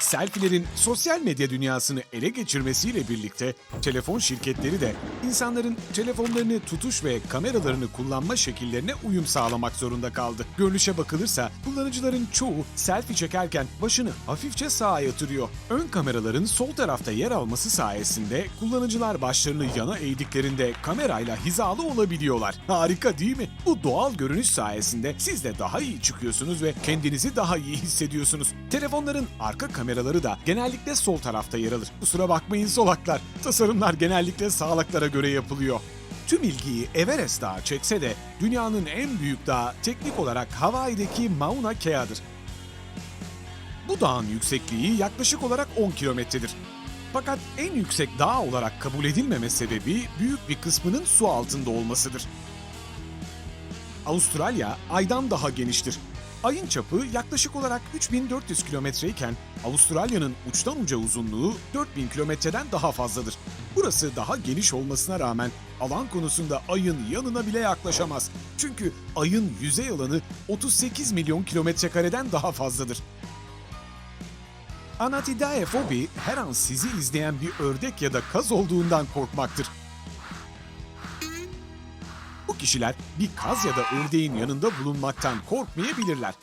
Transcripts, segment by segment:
Selfilerin sosyal medya dünyasını ele geçirmesiyle birlikte telefon şirketleri de insanların telefonlarını tutuş ve kameralarını kullanma şekillerine uyum sağlamak zorunda kaldı. Görünüşe bakılırsa kullanıcıların çoğu selfie çekerken başını hafifçe sağa yatırıyor. Ön kameraların sol tarafta yer alması sayesinde kullanıcılar başlarını yana eğdiklerinde kamerayla hizalı olabiliyorlar. Harika değil mi? Bu doğal görünüş sayesinde siz de daha iyi çıkıyorsunuz ve kendinizi daha iyi hissediyorsunuz. Telefonların arka kameraları da genellikle sol tarafta yer alır. Kusura bakmayın solaklar. Tasarımlar genellikle sağlaklara göre yapılıyor. Tüm ilgiyi Everest Dağı çekse de dünyanın en büyük dağı teknik olarak Hawaii'deki Mauna Kea'dır. Bu dağın yüksekliği yaklaşık olarak 10 kilometredir. Fakat en yüksek dağ olarak kabul edilmeme sebebi büyük bir kısmının su altında olmasıdır. Avustralya aydan daha geniştir. Ayın çapı yaklaşık olarak 3400 kilometreyken Avustralya'nın uçtan uca uzunluğu 4000 kilometreden daha fazladır. Burası daha geniş olmasına rağmen alan konusunda ayın yanına bile yaklaşamaz. Çünkü ayın yüzey alanı 38 milyon kilometre kareden daha fazladır. Anatidaefobi her an sizi izleyen bir ördek ya da kaz olduğundan korkmaktır. Kişiler bir kaz ya da ördeğin yanında bulunmaktan korkmayabilirler.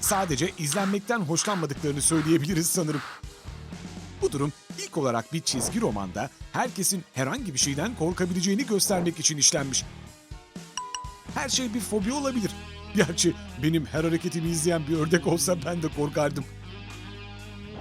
Sadece izlenmekten hoşlanmadıklarını söyleyebiliriz sanırım. Bu durum ilk olarak bir çizgi romanda herkesin herhangi bir şeyden korkabileceğini göstermek için işlenmiş. Her şey bir fobi olabilir. Gerçi benim her hareketimi izleyen bir ördek olsa ben de korkardım.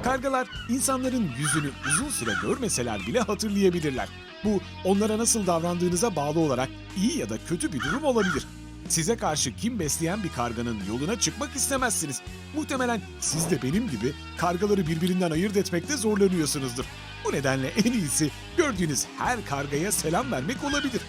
Kargalar insanların yüzünü uzun süre görmeseler bile hatırlayabilirler. Bu onlara nasıl davrandığınıza bağlı olarak iyi ya da kötü bir durum olabilir. Size karşı kim besleyen bir karganın yoluna çıkmak istemezsiniz. Muhtemelen siz de benim gibi kargaları birbirinden ayırt etmekte zorlanıyorsunuzdur. Bu nedenle en iyisi gördüğünüz her kargaya selam vermek olabilir.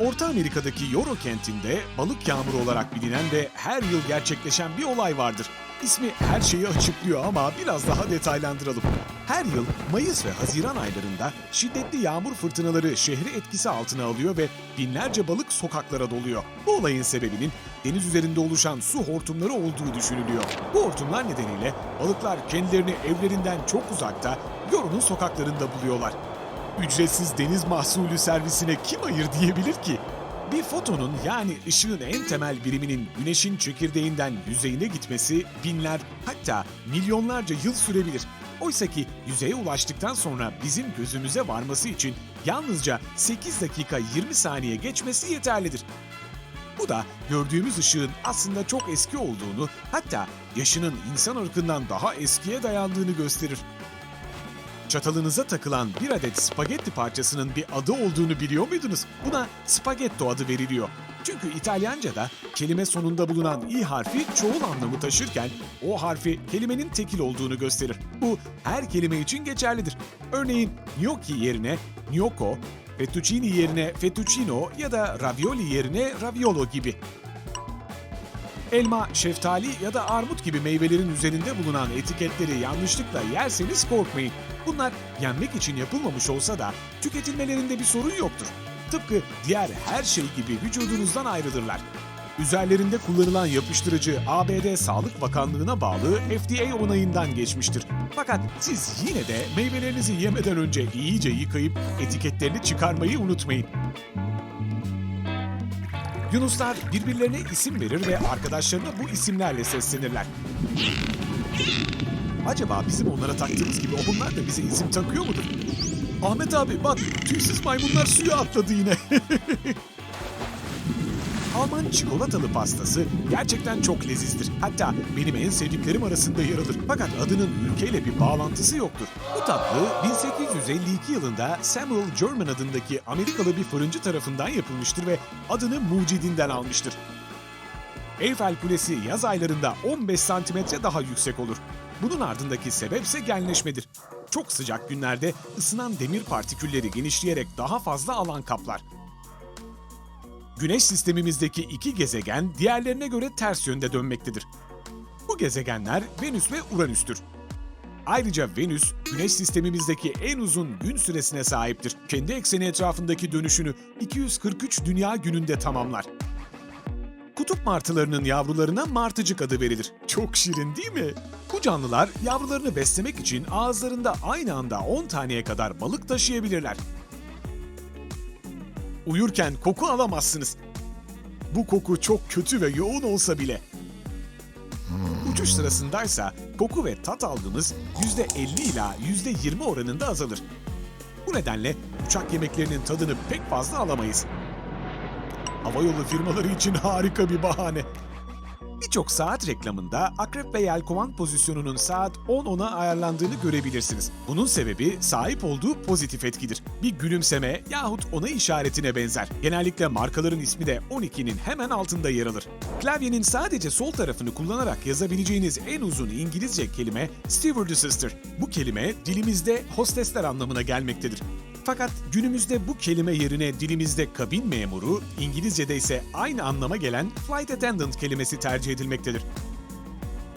Orta Amerika'daki Yoro kentinde balık yağmuru olarak bilinen ve her yıl gerçekleşen bir olay vardır. İsmi her şeyi açıklıyor ama biraz daha detaylandıralım. Her yıl Mayıs ve Haziran aylarında şiddetli yağmur fırtınaları şehri etkisi altına alıyor ve binlerce balık sokaklara doluyor. Bu olayın sebebinin deniz üzerinde oluşan su hortumları olduğu düşünülüyor. Bu hortumlar nedeniyle balıklar kendilerini evlerinden çok uzakta Yoro'nun sokaklarında buluyorlar. Ücretsiz deniz mahsulü servisine kim hayır diyebilir ki? Bir fotonun yani ışığın en temel biriminin güneşin çekirdeğinden yüzeyine gitmesi binler hatta milyonlarca yıl sürebilir. Oysa ki yüzeye ulaştıktan sonra bizim gözümüze varması için yalnızca 8 dakika 20 saniye geçmesi yeterlidir. Bu da gördüğümüz ışığın aslında çok eski olduğunu hatta yaşının insan ırkından daha eskiye dayandığını gösterir. Çatalınıza takılan bir adet spagetti parçasının bir adı olduğunu biliyor muydunuz? Buna spaghetto adı veriliyor. Çünkü İtalyanca'da kelime sonunda bulunan i harfi çoğul anlamı taşırken o harfi kelimenin tekil olduğunu gösterir. Bu her kelime için geçerlidir. Örneğin gnocchi yerine gnocco, fettuccine yerine fettuccino ya da ravioli yerine raviolo gibi. Elma, şeftali ya da armut gibi meyvelerin üzerinde bulunan etiketleri yanlışlıkla yerseniz korkmayın. Bunlar yenmek için yapılmamış olsa da tüketilmelerinde bir sorun yoktur. Tıpkı diğer her şey gibi vücudunuzdan ayrılırlar. Üzerlerinde kullanılan yapıştırıcı ABD Sağlık Bakanlığı'na bağlı FDA onayından geçmiştir. Fakat siz yine de meyvelerinizi yemeden önce iyice yıkayıp etiketlerini çıkarmayı unutmayın. Yunuslar birbirlerine isim verir ve arkadaşlarına bu isimlerle seslenirler. Acaba bizim onlara taktığımız gibi onlar da bize isim takıyor mudur? Ahmet abi bak tüysüz maymunlar suya atladı yine. Alman çikolatalı pastası gerçekten çok lezizdir. Hatta benim en sevdiklerim arasında yer alır. Fakat adının ülkeyle bir bağlantısı yoktur. Bu tatlı 1852 yılında Samuel German adındaki Amerikalı bir fırıncı tarafından yapılmıştır ve adını mucidinden almıştır. Eyfel Kulesi yaz aylarında 15 santimetre daha yüksek olur. Bunun ardındaki sebepse genleşmedir. Çok sıcak günlerde ısınan demir partikülleri genişleyerek daha fazla alan kaplar. Güneş sistemimizdeki iki gezegen diğerlerine göre ters yönde dönmektedir. Bu gezegenler Venüs ve Uranüs'tür. Ayrıca Venüs, Güneş sistemimizdeki en uzun gün süresine sahiptir. Kendi ekseni etrafındaki dönüşünü 243 dünya gününde tamamlar. Kutup martılarının yavrularına martıcık adı verilir. Çok şirin değil mi? Bu canlılar yavrularını beslemek için ağızlarında aynı anda 10 taneye kadar balık taşıyabilirler. Uyurken koku alamazsınız. Bu koku çok kötü ve yoğun olsa bile. Uçuş sırasındaysa koku ve tat algımız %50 ila %20 oranında azalır. Bu nedenle uçak yemeklerinin tadını pek fazla alamayız. Havayolu firmaları için harika bir bahane. Birçok saat reklamında akrep ve yelkovan pozisyonunun saat 10-10'a ayarlandığını görebilirsiniz. Bunun sebebi sahip olduğu pozitif etkidir. Bir gülümseme yahut onay işaretine benzer. Genellikle markaların ismi de 12'nin hemen altında yer alır. Klavyenin sadece sol tarafını kullanarak yazabileceğiniz en uzun İngilizce kelime stewardess'tır. Bu kelime dilimizde hostesler anlamına gelmektedir. Fakat günümüzde bu kelime yerine dilimizde kabin memuru, İngilizce'de ise aynı anlama gelen flight attendant kelimesi tercih edilmektedir.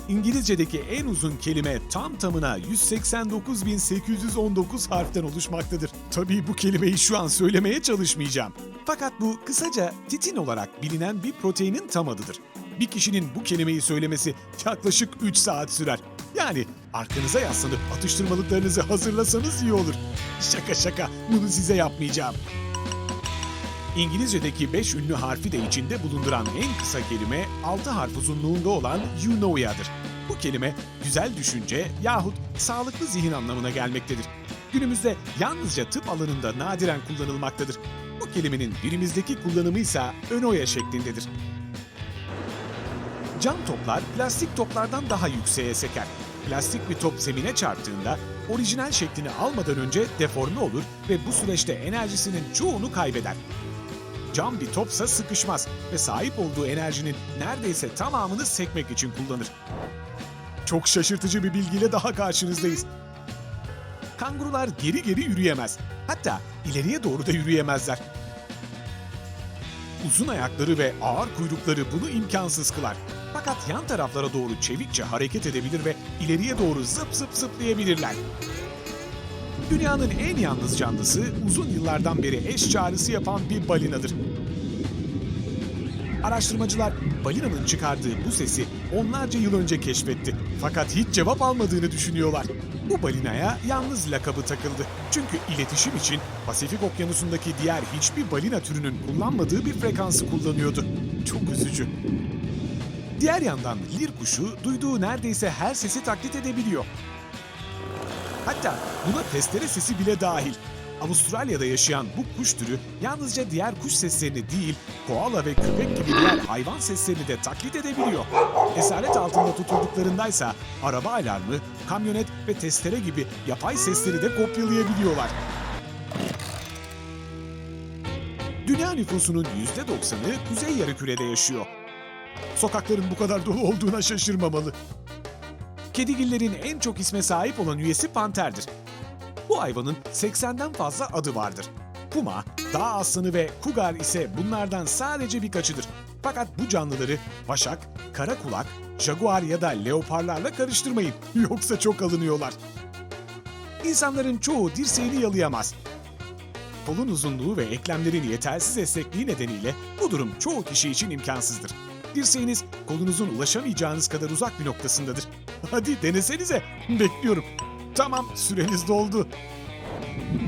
İngilizce'deki en uzun kelime tam tamına 189.819 harften oluşmaktadır. Tabii bu kelimeyi şu an söylemeye çalışmayacağım. Fakat bu kısaca titin olarak bilinen bir proteinin tam adıdır. Bir kişinin bu kelimeyi söylemesi yaklaşık 3 saat sürer. Yani arkanıza yaslanıp atıştırmalıklarınızı hazırlasanız iyi olur. Şaka şaka bunu size yapmayacağım. İngilizce'deki 5 ünlü harfi de içinde bulunduran en kısa kelime 6 harf uzunluğunda olan eunoia'dır. Bu kelime güzel düşünce yahut sağlıklı zihin anlamına gelmektedir. Günümüzde yalnızca tıp alanında nadiren kullanılmaktadır. Bu kelimenin dilimizdeki kullanımı ise önoya şeklindedir. Cam toplar plastik toplardan daha yükseğe seker. Plastik bir top zemine çarptığında orijinal şeklini almadan önce deforme olur ve bu süreçte enerjisinin çoğunu kaybeder. Cam bir topsa sıkışmaz ve sahip olduğu enerjinin neredeyse tamamını sekmek için kullanır. Çok şaşırtıcı bir bilgiyle daha karşınızdayız. Kangurular geri geri yürüyemez. Hatta ileriye doğru da yürüyemezler. Uzun ayakları ve ağır kuyrukları bunu imkansız kılar. Fakat yan taraflara doğru çevikçe hareket edebilir ve ileriye doğru zıp zıp zıplayabilirler. Dünyanın en yalnız canlısı uzun yıllardan beri eş çağrısı yapan bir balinadır. Araştırmacılar balinanın çıkardığı bu sesi onlarca yıl önce keşfetti. Fakat hiç cevap almadığını düşünüyorlar. Bu balinaya yalnız lakabı takıldı. Çünkü iletişim için Pasifik Okyanusu'ndaki diğer hiçbir balina türünün kullanmadığı bir frekansı kullanıyordu. Çok üzücü. Diğer yandan lir kuşu duyduğu neredeyse her sesi taklit edebiliyor. Hatta buna testere sesi bile dahil. Avustralya'da yaşayan bu kuş türü yalnızca diğer kuş seslerini değil, koala ve köpek gibi diğer hayvan seslerini de taklit edebiliyor. Esaret altında tutulduklarındaysa araba alarmı, kamyonet ve testere gibi yapay sesleri de kopyalayabiliyorlar. Dünya nüfusunun %90'ı kuzey yarımkürede yaşıyor. Sokakların bu kadar dolu olduğuna şaşırmamalı. Kedigillerin en çok isme sahip olan üyesi panterdir. Bu hayvanın 80'den fazla adı vardır. Puma, dağ aslanı ve kugar ise bunlardan sadece birkaçıdır. Fakat bu canlıları vaşak, kara kulak, jaguar ya da leoparlarla karıştırmayın. Yoksa çok alınıyorlar. İnsanların çoğu dirseğini yalayamaz. Kolun uzunluğu ve eklemlerin yetersiz esnekliği nedeniyle bu durum çoğu kişi için imkansızdır. Dirseğiniz kolunuzun ulaşamayacağınız kadar uzak bir noktasındadır. Hadi denesenize. Bekliyorum. Tamam, süreniz doldu.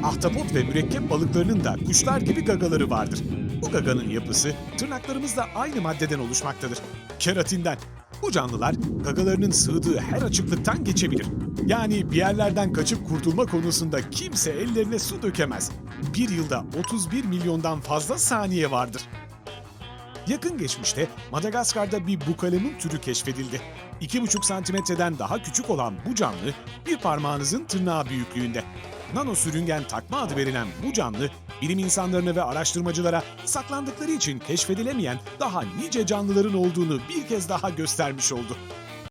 Ahtapot ve mürekkep balıklarının da kuşlar gibi gagaları vardır. Bu gaganın yapısı tırnaklarımızla aynı maddeden oluşmaktadır. Keratinden. Bu canlılar gagalarının sığdığı her açıklıktan geçebilir. Yani bir yerlerden kaçıp kurtulma konusunda kimse ellerine su dökemez. Bir yılda 31 milyondan fazla saniye vardır. Yakın geçmişte Madagaskar'da bir bukalemun türü keşfedildi. 2,5 santimetreden daha küçük olan bu canlı bir parmağınızın tırnağı büyüklüğünde. Nano sürüngen takma adı verilen bu canlı, bilim insanlarına ve araştırmacılara saklandıkları için keşfedilemeyen daha nice canlıların olduğunu bir kez daha göstermiş oldu.